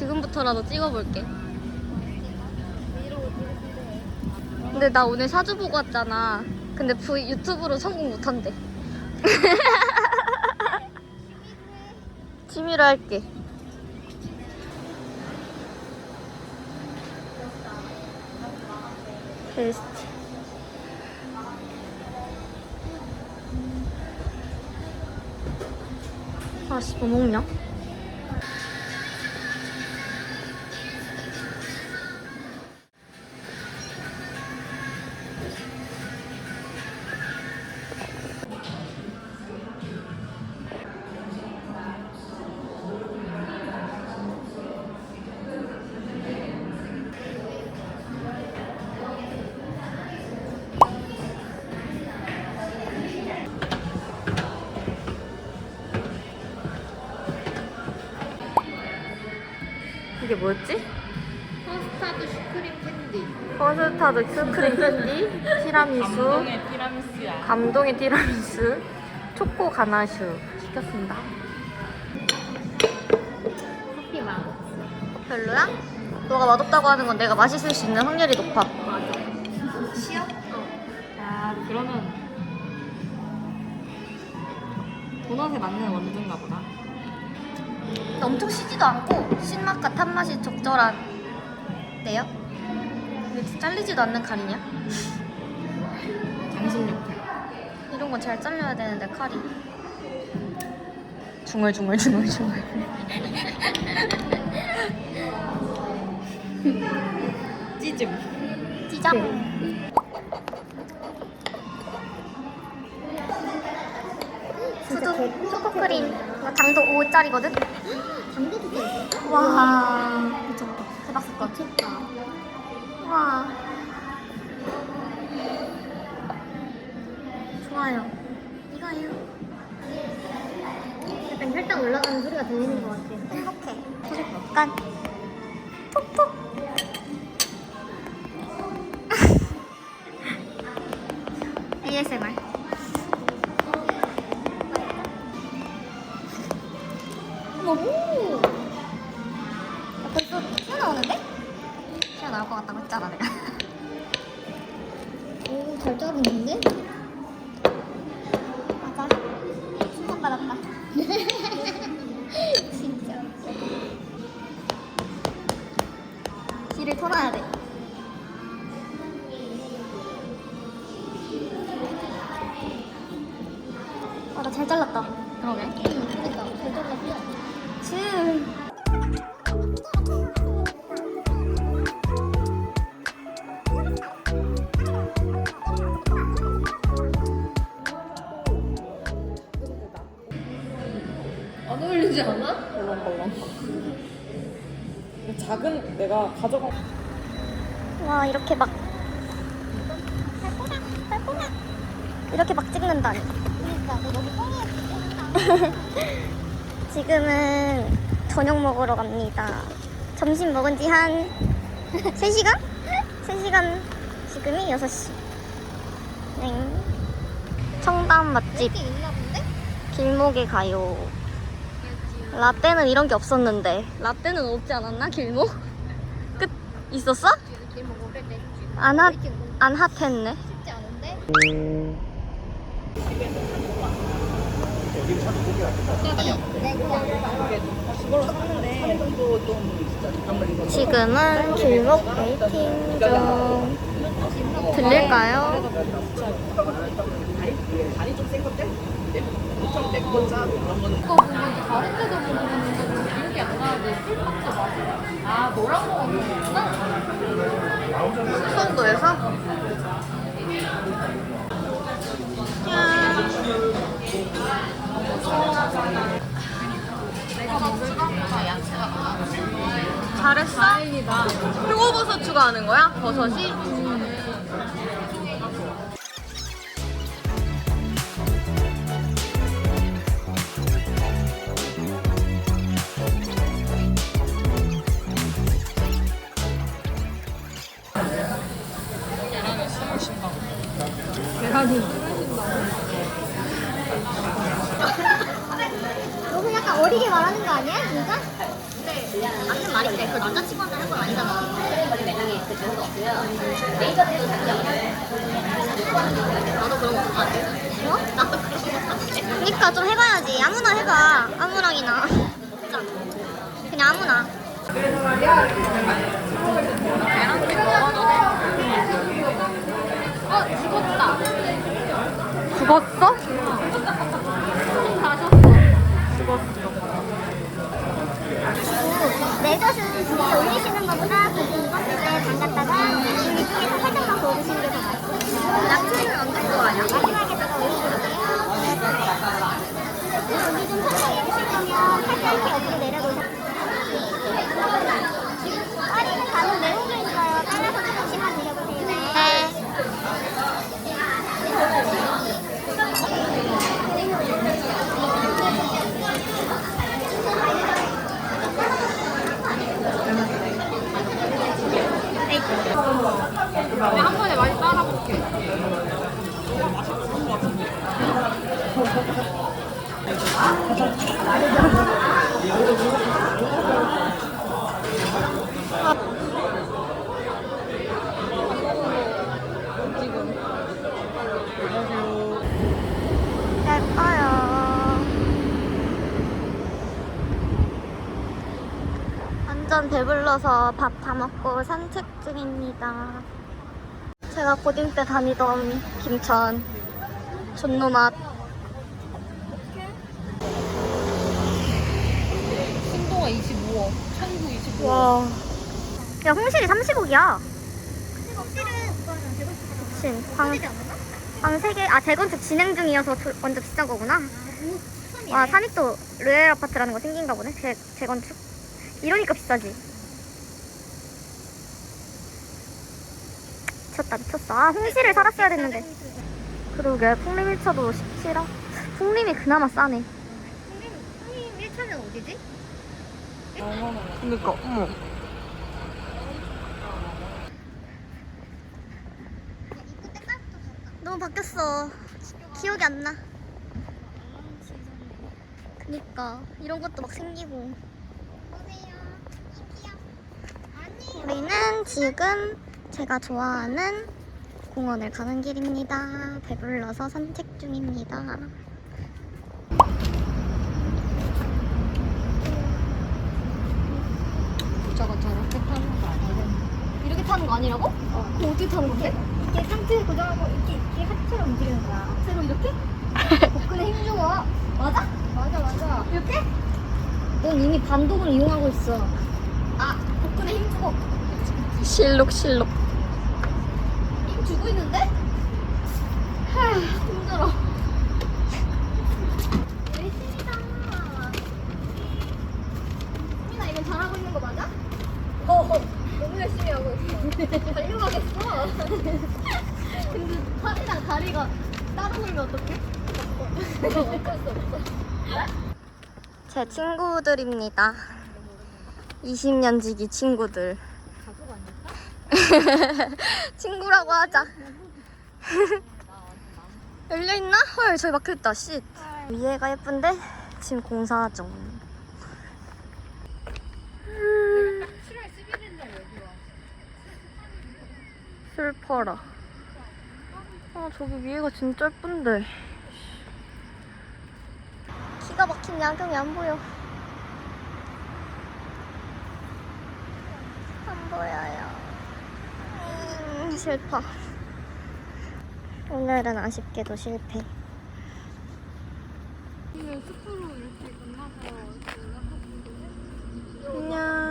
지금부터라도 찍어볼게. 근데 나 오늘 사주 보고 왔잖아. 근데 V 유튜브로 성공 못한대. 취미로 할게. 베스트. 아씨, 뭐 먹냐? 이게 뭐였지? 커스타드 슈크림 캔디. 커스타드 슈크림 캔디, 티라미수, 감동의 티라미수야. 감동의 티라미수, 초코 가나슈 시켰습니다. 커피 맛. 별로야? 너가 맛없다고 하는 건 내가 맛있을 수 있는 확률이 높아. 시어? 아 그러면 도넛에 맞는 원두인가 보다. 근데 엄청 시지도 않고 신맛과 탄맛이 적절한데요? 왜 잘리지도 않는 칼이냐? 역할. 이런 건 잘 잘려야 되는데 칼이 중얼중얼중얼중얼 찌짐. 찌장 수두 초코크림 이거 당도 5짜리거든? 당도도 돼. 와 미쳤다 대박 사건 미쳤다. 와 좋아요 이거예요 약간 혈당 올라가는 소리가 들리는 것 같아. 행복해 약간 톡톡 ASMR 오. 벌써 튀어나오는데? 튀어나올 것 같다고 했잖아 내가 오, 잘 자르는데? 맞아 칭찬받았다 내가 가져가. 와, 이렇게 막. 이렇게 막 찍는다니. 그러니까. 지금은 저녁 먹으러 갑니다. 점심 먹은 지 한 3시간? 3시간 지금이 6시. 네. 청담 맛집? 길목에 가요. 라떼는 이런 게 없었는데. 라떼는 없지 않았나? 길목? 끝 있었어? 안 핫, 안 핫했네. 지금은 길목 웨이팅 중. 들릴까요? 이거 보면 다른 데도 보면 안 나는데 풀빵도 맛있어. 아, 너랑 먹었는 거구나? 수성도에서? 잘했어? 표고버섯 추가하는 거야? 버섯이? 너무 약간 어리게 말하는 거 아니야, 진짜? 근데 맞는 말인데 그 남자친구한테 하는 건 아니잖아. 나도 그런 거 못하지. 어? 나도 그런 거 못하지. 그니까 좀 해봐야지. 아무나 해봐. 아무랑이나. 진짜. 그냥 아무나. 어 죽었다. 죽었어? 매젓은 위에 올리시는 것보다 고기 익었을 때 담갔다가 고기 쪽에서 살짝만 구워주시는 게 더 맛있어요. 야채를 언제 좋아하냐? 마지막에다가 올려주세요. 고기 좀 살짝 익으실 거면 살짝 이렇게 옆으로 내려놓으세요. 지금 빠리는 간은 매운 게 있어요. 따라서 조금씩만 드려보세요. 네. 내가 한 번에 많이 따라볼게. 예뻐요. 완전 배불러서 밥 다 먹고 산책 중입니다. 제가 고딩 때 다니던 김천 존노맛 신동아 25억, 천구 25억. 와. 야 홍실이 30억이야. 그치. 방, 방 3개, 아 재건축 진행 중이어서 조- 완전 비싼 거구나. 와 삼익도 로얄 아파트라는 거 생긴가 보네. 재, 재건축. 이러니까 비싸지. 미쳤다 미쳤어. 아 홍실을 살았어야 됐는데. 그러게 풍림 1차도 17억. 풍림이 그나마 싸네. 손님 1차는 어디지? 그니까, 어머. 너무 바뀌었어. 기억이 안 나. 그니까 이런 것도 막 생기고. 보세요. 이끼요. 아니에요. 우리는 지금 제가 좋아하는 공원을 가는 길입니다. 배불러서 산책 중입니다. 저거 저렇게 타는 거 아니야? 이렇게 타는 거 아니라고? 어. 그럼 어떻게 타는 건데? 이게 상체 고정하고 이렇게 이렇게 하체로 움직이는 거야. 하체로 이렇게? 복근에 힘 주고. 맞아? 맞아 맞아. 이렇게? 넌 이미 반동을 이용하고 있어. 아, 복근에 힘 주고. 실록 실록. 힘 주고 있는데? 하, 힘들어. 열심히다. 민아 이건 잘하고 있는 거 맞아? 어, 어. 너무 열심히 하고 있어. 달려가겠어. 근데 팔이랑 다리가 따로 놀면 어떡해? 제 친구들입니다. 20년 지기 친구들. 친구라고 하자. 열려있나? 헐, 저기 막혀있다, 씨. 위에가 예쁜데, 지금 공사 중. 7월 11일 날 여기 와. 슬퍼라. 아, 저기 위에가 진짜 예쁜데. 기가 막힌 야경이 안 보여. 안 보여요. 음, 슬퍼. 오늘은 아쉽게도 실패. 안녕.